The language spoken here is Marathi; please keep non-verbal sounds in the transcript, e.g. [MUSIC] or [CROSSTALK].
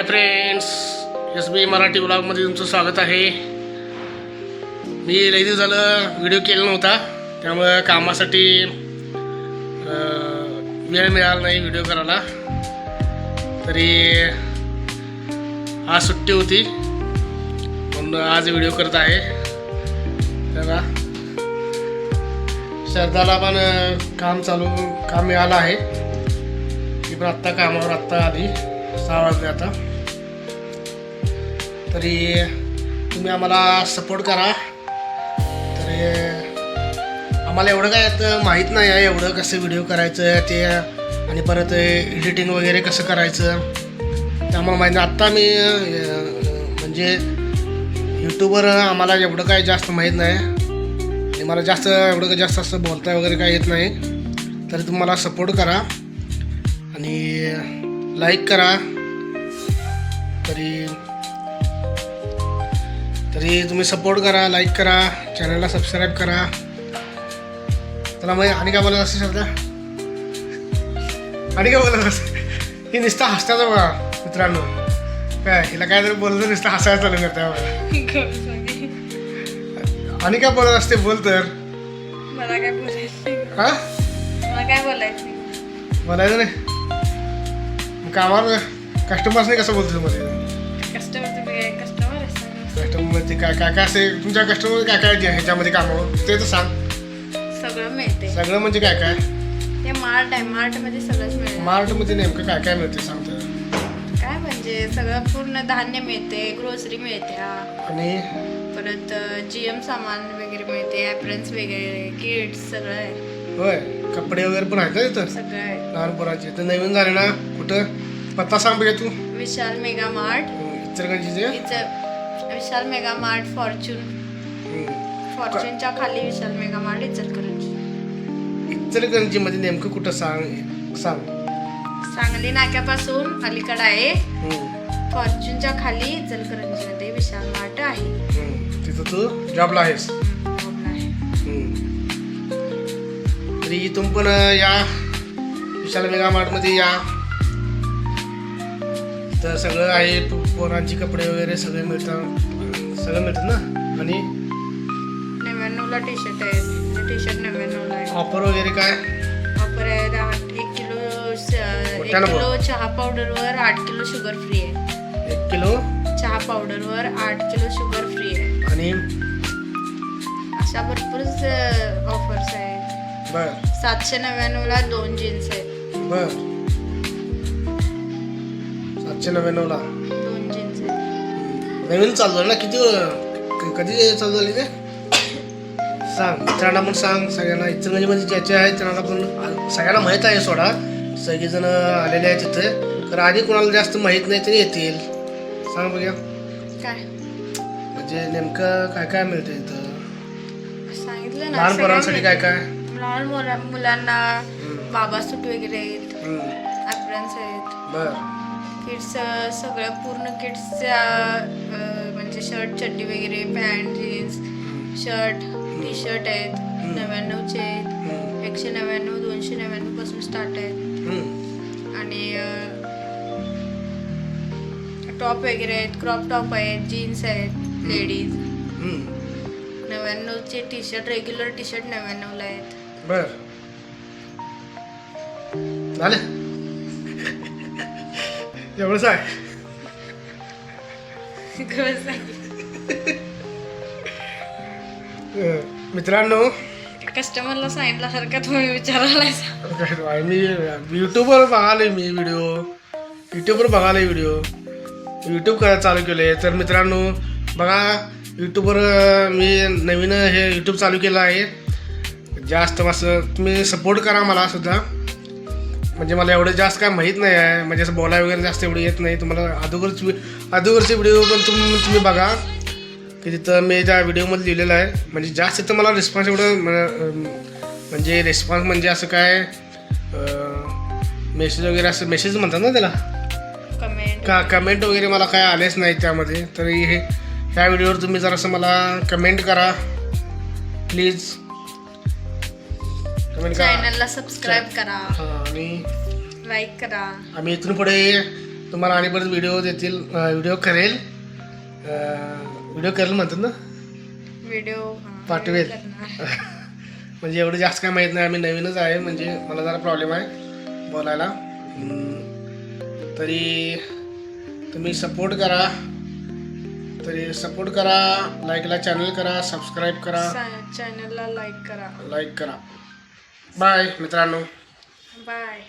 हे फ्रेंड्स एस बी मराठी ब्लॉगमध्ये तुमचं स्वागत आहे. मी लई दिवस झालं व्हिडिओ केला नव्हता. त्यामुळं कामासाठी वेळ मिळाला नाही व्हिडिओ करायला. तरी आज सुट्टी होती. म्हणून आज व्हिडिओ करत आहे. त्याला श्रद्धाला पण काम चालू काम मिळालं आहे. ती पण आत्ता कामावर आत्ता आली. सहा वाजले आता. तरी तुम्ही आम्हाला सपोर्ट करा. तरी आम्हाला एवढं काय माहीत नाही आहे एवढं कसं व्हिडिओ करायचं ते आणि परत एडिटिंग वगैरे कसं करायचं. त्यामुळे माहिती नाही. आत्ता मी म्हणजे यूट्यूबवर आम्हाला एवढं काय जास्त माहीत नाही. आणि मला जास्त एवढं काय जास्त असं बोलता वगैरे काय येत नाही. तरी तुम्हाला सपोर्ट करा. आणि लाईक करा. तरी तरी तुम्ही सपोर्ट करा लाईक करा चॅनलला सबस्क्राईब करा. त्याला मग आणि काय बोलत असते श्रद्धा आणि काय बोलत असते ही नुसतं हसताच बघा मित्रांनो. काय हिला काय तरी बोलत नुसतं हसायला चालू करते बघा. आणि काय बोलत असते बोल तर. मला काय बोलायचं? हा? मला काय बोलायचं? बोलायचं नाही. कामावर कस्टमर्सने कसं बोलतो तुम्हाला कस्टमरमध्ये काय काय काय असे तुमच्या कस्टमर काय काय जे ह्याच्यामध्ये कामावर ते तर सांग. सगळं मिळते. सगळं म्हणजे काय काय? ते मार्ट आहे मार्टमध्ये सगळंच मिळेल मार्टमध्ये नेमकं काय काय मिळते सांगतं काय म्हणजे सगळं पूर्ण धान्य मिळते ग्रोसरी मिळते हा. आणि? परत जीएम सामान वगैरे मिळते ॲप्रन्स वगैरे किट्स सगळं आहे. होय. कपडे वगैरे पण आहेत ना तिथं? सगळं आहे. लहान पोरांचे. तर नवीन झाले ना? कुठं? पत्ता सांग बघा तू. विशाल मेगा मार्ट. इचरगंजीचे इथं विशाल मेगा मार्ट फॉर्च्यून. फॉर्च्यूनच्या खाली विशाल मेगा मार्ट इचलकरंजी इचलकरंजीमध्ये नेमकं कुठं सांग सांग सांगली नाक्यापासून अलीकडे आहे. फॉर्च्यूनच्या खाली इचलकरंजीमध्ये विशाल मार्ट आहे. तिथं तू जॉबला आहेस. तरी इथून पण या विशाल मेगा मार्टमध्ये या तर सगळं आहे पोरांची कपडे वगैरे सगळे मिळतात सगळं मिळतं ना? आणि नव्याण्णवला टी शर्ट आहे. टी शर्ट नव्याण्णवला आहे. ऑफर वगैरे काय? ऑफर आहे दहा एक किलो एक. किलो चहा पावडरवर आठ किलो शुगर फ्री आहे. एक किलो? चहा पावडरवर आठ किलो शुगर फ्री आहे. आणि? अशा भरपूर ऑफर्स आहेत बर. सातशे नव्याण्णवला दोन जीन्स आहेत. बर. सातशे नव्याण्णवला नवीन चालू झालं ना? किती कधी चालू झाली ते? सांग. मित्रांना पण सांग. सगळ्यांना इचलगंजीमध्ये ज्याचे आहेत त्यांना पण सगळ्यांना माहीत आहे सोडा. सगळेजण आलेले आहेत तिथे तर आधी कोणाला जास्त माहीत नाही तरी येतील. सांग बघ्या. काय? म्हणजे नेमकं काय काय मिळतं इथं? सांगितलं लहान पोरांसाठी काय काय. लहान मुला मुलांना. बाबा सूट वगैरे आहेत. बर. किड्स सगळ्या पूर्ण किड्सच्या म्हणजे शर्ट चड्डी वगैरे pant jeans shirt T shirt आहेत नव्याण्णवचे आहेत. एकशे नव्याण्णव दोनशे नव्याण्णवपासून स्टार्ट आहेत. आणि टॉप वगैरे आहेत क्रॉप टॉप आहेत जीन्स आहेत ladies. नव्याण्णवचे T shirt regular T shirt नव्याण्णवला आहेत. बर. झाले? एवढंच आहे मित्रांनो. कस्टमरला सांगितल्यासारखं तुम्ही विचारायला मी यूट्यूबवर बघाले मी व्हिडिओ यूट्यूबवर बघाले व्हिडिओ यूट्यूब करायला चालू केले तर मित्रांनो बघा यूट्यूबवर मी नवीन हे यूट्यूब चालू केलं आहे. जास्त असं तुम्ही सपोर्ट करा मला सुद्धा. म्हणजे मला एवढं जास्त काय माहीत नाही आहे. म्हणजे असं बोलाय वगैरे जास्त एवढं येत नाही. तुम्हाला अगोदरच अगोदरचे व्हिडिओ पण तुम्ही तुम्ही बघा. की तिथं मी त्या व्हिडिओमध्ये लिहिलेलं आहे म्हणजे जास्त तिथं मला रिस्पॉन्स एवढं म्हणजे रिस्पॉन्स म्हणजे असं काय मेसेज वगैरे असं मेसेज म्हणतात ना त्याला? कमेंट का कमेंट वगैरे मला काय आलेच नाही त्यामध्ये. तर हे ह्या व्हिडिओवर तुम्ही जरासं मला कमेंट करा. प्लीज चॅनलला सबस्क्राईब करा. हां आणि लाईक करा. आम्ही इथून पुढे तुम्हाला आणि परत व्हिडिओ देतील व्हिडिओ करेल. व्हिडिओ करेल म्हणतात ना? व्हिडिओ पाठवेल. [LAUGHS] म्हणजे एवढं जास्त काय माहीत नाही आम्ही नवीनच आहे म्हणजे मला जरा प्रॉब्लेम आहे बोलायला. हम्म, तरी तुम्ही सपोर्ट करा. तरी सपोर्ट करा लाईकला चॅनल करा सबस्क्राईब करा. चॅनलला लाईक करा. लाईक करा. बाय मित्रांनो बाय